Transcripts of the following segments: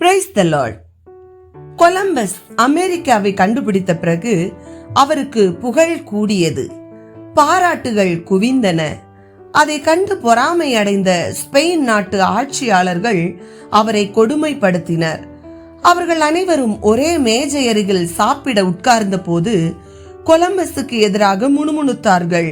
Praise the Lord Columbus அமெரிக்காவை கண்டுபிடித்த பிறகு அவருக்கு புகழ் கூடியது. பாராட்டுகள் குவிந்தன. அதை கண்டு பொறாமை அடைந்த ஸ்பெயின் நாட்டு ஆட்சியாளர்கள் அவரை கொடுமைப்படுத்தினர். அவர்கள் அனைவரும் ஒரே மேஜை அருகில் சாப்பிட உட்கார்ந்த போது கொலம்பஸுக்கு எதிராக முணுமுணுத்தார்கள்.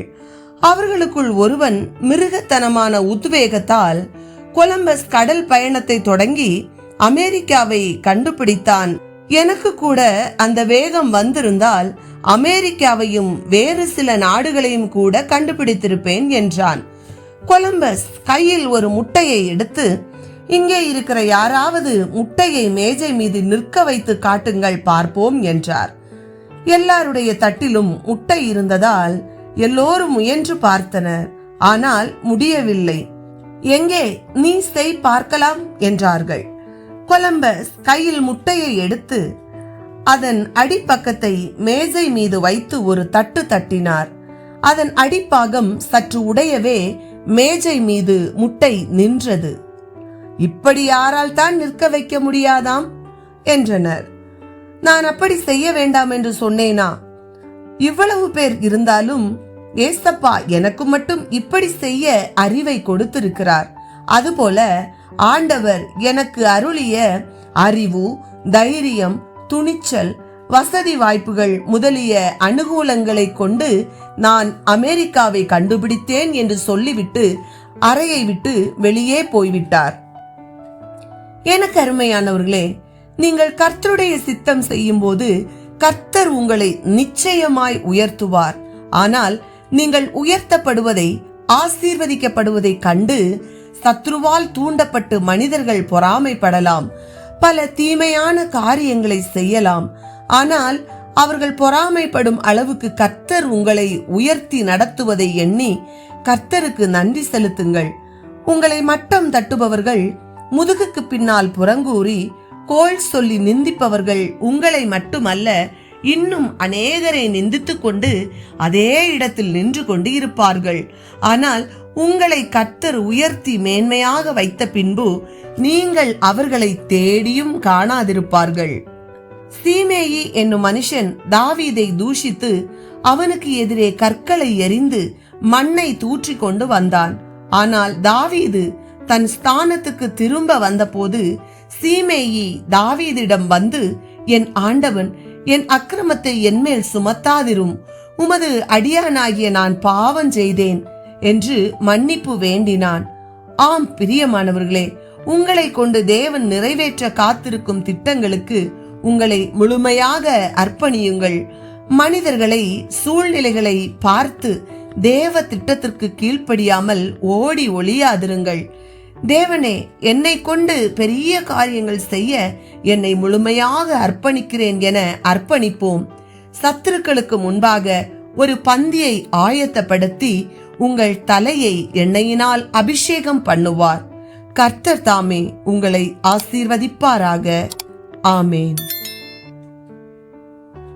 அவர்களுக்குள் ஒருவன் மிருகத்தனமான உத்வேகத்தால் கொலம்பஸ் கடல் பயணத்தை தொடங்கி அமெரிக்காவை கண்டுபிடித்தான். எனக்கு கூட அந்த வேகம் வந்திருந்தால் அமெரிக்காவையும் வேறு சில நாடுகளையும் கூட கண்டுபிடித்திருப்பேன் என்றான். கொலம்பஸ் கையில் ஒரு முட்டையை எடுத்து இங்கே இருக்கிற யாராவது முட்டையை மேஜை மீது நிற்க வைத்து காட்டுங்கள் பார்ப்போம் என்றார். எல்லாருடைய தட்டிலும் முட்டை இருந்ததால் எல்லோரும் முயன்று பார்த்தனர். ஆனால் முடியவில்லை. எங்கே? நீ செய் பார்க்கலாம் என்றார்கள். கொலம்பஸ் கையில் முட்டையை எடுத்து அதன் அடிப்பக்கத்தை மேஜை மீது வைத்து ஒரு தட்டு தட்டினார். அதன் அடிப்பாகம் சற்று உடையவே மேஜை மீது முட்டை நின்றது. இப்படி யாரால் தான் நிற்க வைக்க முடியாதாம்? என்றனர். நான் அப்படி செய்ய வேண்டாம் என்று சொன்னேனா? இவ்வளவு பேர் இருந்தாலும் ஏசப்பா எனக்கு மட்டும் இப்படி செய்ய அறிவை கொடுத்திருக்கிறார். அதுபோல ஆண்டவர் எனக்கு அருளிய அறிவு தைரியம் துணிச்சல் வசதி வாய்ப்புகள் முதலிய அனுகூலங்களை கொண்டு நான் அமெரிக்காவை கண்டுபிடித்தேன் என்று சொல்லிவிட்டு அறையை விட்டு வெளியே போய்விட்டார். எனக்கு அருமையானவர்களே நீங்கள் கர்த்தருடைய சித்தம் செய்யும் போது கர்த்தர் உங்களை நிச்சயமாய் உயர்த்துவார். ஆனால் நீங்கள் உயர்த்தப்படுவதை ஆசீர்வதிக்கப்படுவதை கண்டு சத்ருவால் தூண்டப்பட்டு மனிதர்கள் பொறாமைப்படலாம். பல தீமையான காரியங்களை செய்யலாம். ஆனால் அவர்கள் பொறாமைப்படும் அளவுக்கு கர்த்தர் உங்களை உயர்த்தி நடத்துவதை எண்ணி கர்த்தருக்கு நன்றி செலுத்துங்கள். உங்களை மட்டம் தட்டுபவர்கள் முதுகுக்கு பின்னால் புறங்கூறி கோள் சொல்லி நிந்திப்பவர்கள் உங்களை மட்டுமல்ல இன்னும் அநேகரை நிந்தித்துக் கொண்டு அதே இடத்தில் நின்று கொண்டு இருப்பார்கள் ஆனால் உங்களை கத்தர் உயர்த்தி மேன்மையாக வைத்த பின்பு நீங்கள் அவர்களை தேடியும் காணாதிருப்பார்கள். சீமேயி என்னும் மனுஷன் தாவீதை தூஷித்து அவனுக்கு எதிரே கற்களை எறிந்து மண்ணை தூற்றி கொண்டு வந்தான். ஆனால் தாவீது தன் ஸ்தானத்துக்கு திரும்ப வந்தபோது சீமேயி தாவீதிடம் வந்து என் ஆண்டவன் என் அக்கிரமத்தை என்மேல் சுமத்தாதிரும். உமது அடியானாகிய நான் பாவம் செய்தேன் என்று மன்னிப்பு வேண்டினான். ஆம் பிரியமானவர்களே உங்களை கொண்டு தேவன் நிறைவேற்ற காத்திருக்கும் திட்டங்களுக்கு உங்களை முழுமையாக அர்ப்பணியுங்கள். மனிதர்களை சூழ்நிலைகளை பார்த்து தேவ திட்டத்திற்கு கீழ்ப்படியாமல் ஓடி ஒளியாதிருங்கள். தேவனே என்னை கொண்டு பெரிய காரியங்கள் செய்ய என்னை முழுமையாக அர்ப்பணிக்கிறேன் என அர்ப்பணிப்போம். சத்துருக்களுக்கு முன்பாக ஒரு பந்தியை ஆயத்தப்படுத்தி உங்கள் தலையை எண்ணெயினால் அபிஷேகம் பண்ணுவார். கர்த்தர் தாமே உங்களை ஆசீர்வதிப்பாராக. ஆமேன்.